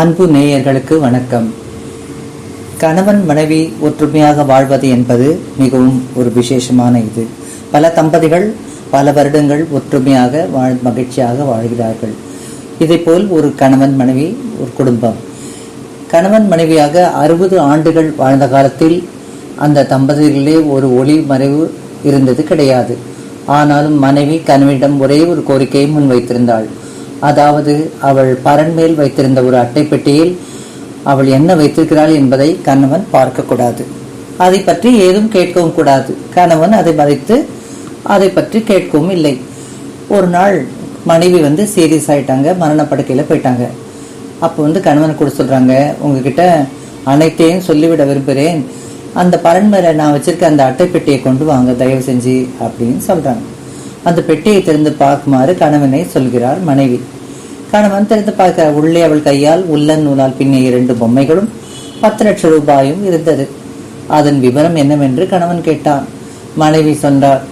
அன்பு நேயர்களுக்கு வணக்கம். கணவன் மனைவி ஒற்றுமையாக வாழ்வது என்பது மிகவும் ஒரு விசேஷமான இது. பல தம்பதிகள் பல வருடங்கள் ஒற்றுமையாக வாழ் மகிழ்ச்சியாக வாழ்கிறார்கள். இதைப்போல் ஒரு கணவன் மனைவி ஒரு குடும்பம். கணவன் மனைவியாக அறுபது ஆண்டுகள் வாழ்ந்த காலத்தில் அந்த தம்பதிகளிலே ஒரு ஒளி மறைவு இருந்தது கிடையாது. ஆனாலும் மனைவி கணவனிடம் ஒரே ஒரு கோரிக்கையை முன்வைத்திருந்தாள். அதாவது அவள் பரன்மேல் வைத்திருந்த ஒரு அட்டை பெட்டியில் அவள் என்ன வைத்திருக்கிறாள் என்பதை கணவன் பார்க்கக்கூடாது. அதை பற்றி ஏதும் கேட்கவும் கூடாது. கணவன் அதை மறைத்து அதை பற்றி கேட்கவும் இல்லை. ஒரு நாள் மனைவி வந்து சீரியஸ் ஆயிட்டாங்க மரணப்படுக்கையில் போயிட்டாங்க. அப்போ வந்து கணவன் கூட சொல்கிறாங்க உங்ககிட்ட அனைத்தையும் சொல்லிவிட விரும்புகிறேன். அந்த பரன்மேல நான் வச்சிருக்க அந்த அட்டை பெட்டியை கொண்டு வாங்க தயவு செஞ்சு அப்படின்னு சொல்கிறாங்க அந்த பெட்டியை திறந்து பார்க்குமாறு கணவனை சொல்கிறார் மனைவி. கணவன் திறந்து பார்க்க உள்ளே அவள் கையால் உள்ளன் நூலால் பின்னிய இரண்டு பொம்மைகளும் பத்து லட்சம் ரூபாயும் இருந்தது. அதன் விவரம் என்னவென்று கணவன் கேட்டான். மனைவி சொன்னார்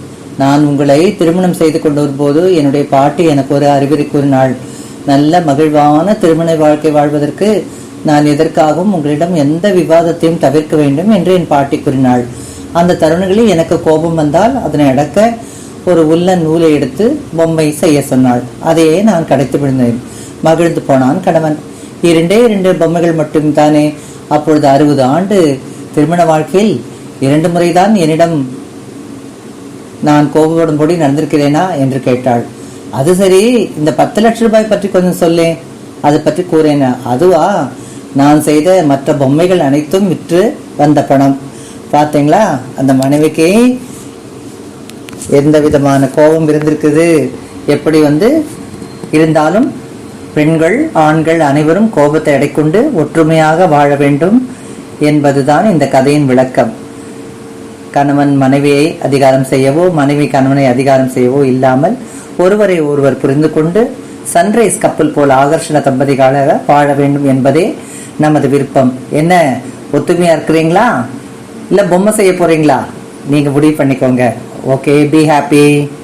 நான் உங்களை திருமணம் செய்து கொண்டு வரும்போது என்னுடைய பாட்டி எனக்கு ஒரு அறிவுரை கூறினாள். நல்ல மகிழ்வான திருமண வாழ்க்கை வாழ்வதற்கு நான் எதற்காகவும் உங்களிடம் எந்த விவாதத்தையும் தவிர்க்க வேண்டும் என்று என் பாட்டி கூறினாள். அந்த தருணங்களில் எனக்கு கோபம் வந்தால் அதனை அடக்க ஒரு உள்ள நூலை எடுத்து பொம்மை செய்ய சொன்னாள். அதையே நான் கடைத்து விழுந்தேன் மகிழ்ந்து போனான் கணவன். இரண்டே இரண்டு பொம்மைகள் மட்டும்தானே? அப்பொழுது அறுபது ஆண்டு திருமண வாழ்க்கையில் இரண்டு முறைதான் என்னிடம் நான் கோபப்படும்படி நடந்திருக்கிறேனா என்று கேட்டாள். அது சரி இந்த பத்து லட்சம் ரூபாய் பற்றி கொஞ்சம் சொல்லேன் அதை பற்றி கூறேனா. அதுவா? நான் செய்த மற்ற பொம்மைகள் அனைத்தும் விற்று வந்த பணம். பார்த்தீங்களா? அந்த மனைவிக்கு எந்த விதமான கோபம் இருந்திருக்குது? எப்படி வந்து இருந்தாலும் பெண்கள் ஆண்கள் அனைவரும் கோபத்தை அடைக்கொண்டு ஒற்றுமையாக வாழ வேண்டும் என்பதுதான் இந்த கதையின் விளக்கம். கணவன் மனைவியை அதிகாரம் செய்யவோ மனைவி கணவனை அதிகாரம் செய்யவோ இல்லாமல் ஒருவரை ஒருவர் புரிந்து கொண்டு சன்ரைஸ் கப்பல் போல் ஆகர்ஷண தம்பதிகளாக வாழ வேண்டும் என்பதே நமது விருப்பம். என்ன? ஒத்துமையா இருக்கிறீங்களா? இல்ல பொம்மை செய்ய போறீங்களா? நீங்க முடிவு பண்ணிக்கோங்க. Okay, be happy.